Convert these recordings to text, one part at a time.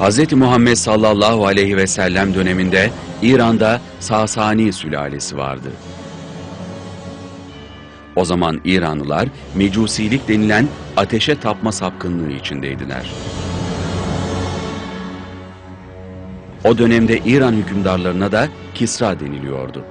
Hz. Muhammed sallallahu aleyhi ve sellem döneminde İran'da Sasani sülalesi vardı. O zaman İranlılar mecusilik denilen ateşe tapma sapkınlığı içindeydiler. O dönemde İran hükümdarlarına da Kisra deniliyordu.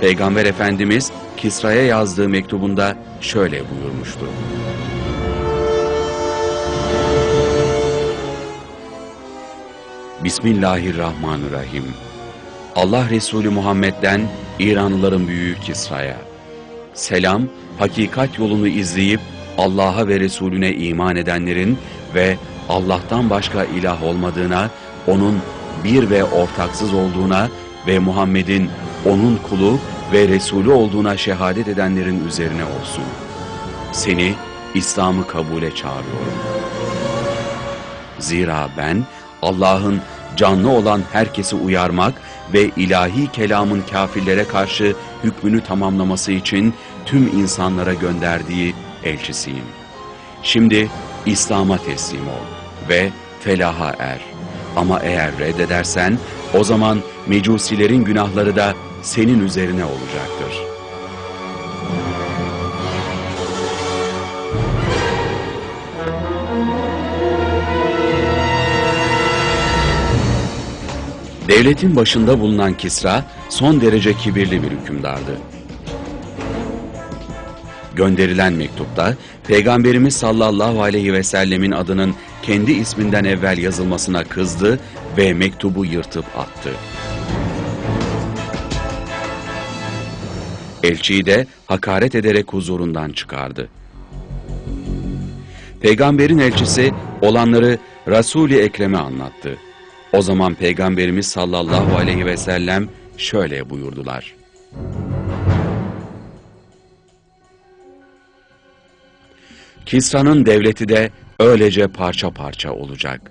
Peygamber Efendimiz Kisra'ya yazdığı mektubunda şöyle buyurmuştu. Bismillahirrahmanirrahim. Allah Resulü Muhammed'den İranlıların büyüğü Kisra'ya. Selam, hakikat yolunu izleyip Allah'a ve Resulüne iman edenlerin ve Allah'tan başka ilah olmadığına, onun bir ve ortaksız olduğuna ve Muhammed'in onun kulu ve Resulü olduğuna şehadet edenlerin üzerine olsun. Seni İslam'ı kabule çağırıyorum. Zira ben Allah'ın canlı olan herkesi uyarmak ve ilahi kelamın kafirlere karşı hükmünü tamamlaması için tüm insanlara gönderdiği elçisiyim. Şimdi İslam'a teslim ol ve felaha er. Ama eğer reddedersen o zaman mecusilerin günahları da senin üzerine olacaktır. Devletin başında bulunan Kisra son derece kibirli bir hükümdardı. Gönderilen mektupta Peygamberimiz sallallahu aleyhi ve sellemin adının kendi isminden evvel yazılmasına kızdı ve mektubu yırtıp attı. Elçiyi de hakaret ederek huzurundan çıkardı. Peygamberin elçisi olanları Resul-i Ekrem'e anlattı. O zaman Peygamberimiz sallallahu aleyhi ve sellem şöyle buyurdular. Kisra'nın devleti de öylece parça parça olacak.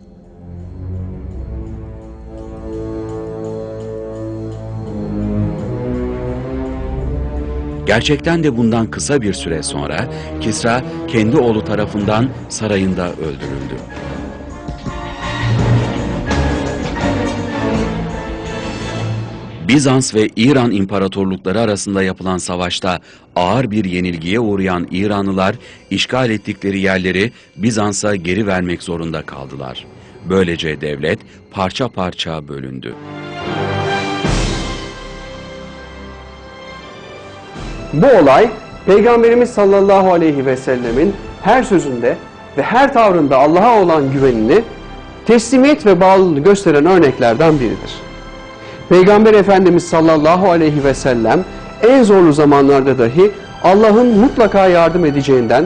Gerçekten de bundan kısa bir süre sonra Kisra kendi oğlu tarafından sarayında öldürüldü. Bizans ve İran imparatorlukları arasında yapılan savaşta ağır bir yenilgiye uğrayan İranlılar işgal ettikleri yerleri Bizans'a geri vermek zorunda kaldılar. Böylece devlet parça parça bölündü. Bu olay Peygamberimiz sallallahu aleyhi ve sellemin her sözünde ve her tavrında Allah'a olan güvenini, teslimiyet ve bağlılığını gösteren örneklerden biridir. Peygamber Efendimiz sallallahu aleyhi ve sellem en zorlu zamanlarda dahi Allah'ın mutlaka yardım edeceğinden,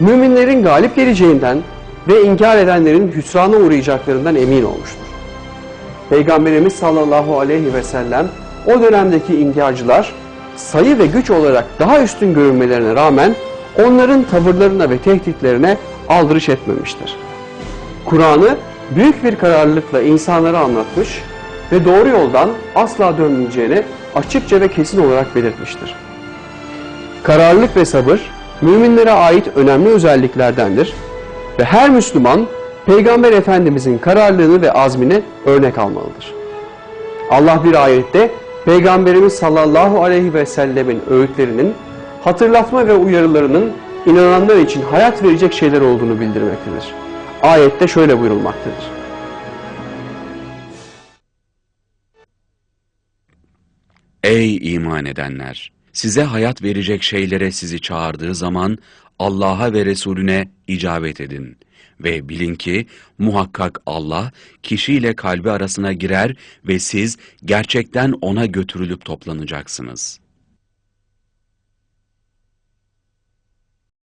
müminlerin galip geleceğinden ve inkar edenlerin hüsrana uğrayacaklarından emin olmuştur. Peygamberimiz sallallahu aleyhi ve sellem o dönemdeki inkarcılar sayı ve güç olarak daha üstün görünmelerine rağmen onların tavırlarına ve tehditlerine aldırış etmemiştir. Kur'an'ı büyük bir kararlılıkla insanlara anlatmış ve doğru yoldan asla dönmeyeceğini açıkça ve kesin olarak belirtmiştir. Kararlılık ve sabır müminlere ait önemli özelliklerdendir ve her Müslüman Peygamber Efendimizin kararlılığını ve azmini örnek almalıdır. Allah bir ayette Peygamberimiz sallallahu aleyhi ve sellemin öğütlerinin, hatırlatma ve uyarılarının inananlar için hayat verecek şeyler olduğunu bildirmektedir. Ayette şöyle buyurulmaktadır. Ey iman edenler! Size hayat verecek şeylere sizi çağırdığı zaman Allah'a ve Resulüne icabet edin. Ve bilin ki muhakkak Allah kişiyle kalbi arasına girer ve siz gerçekten ona götürülüp toplanacaksınız.''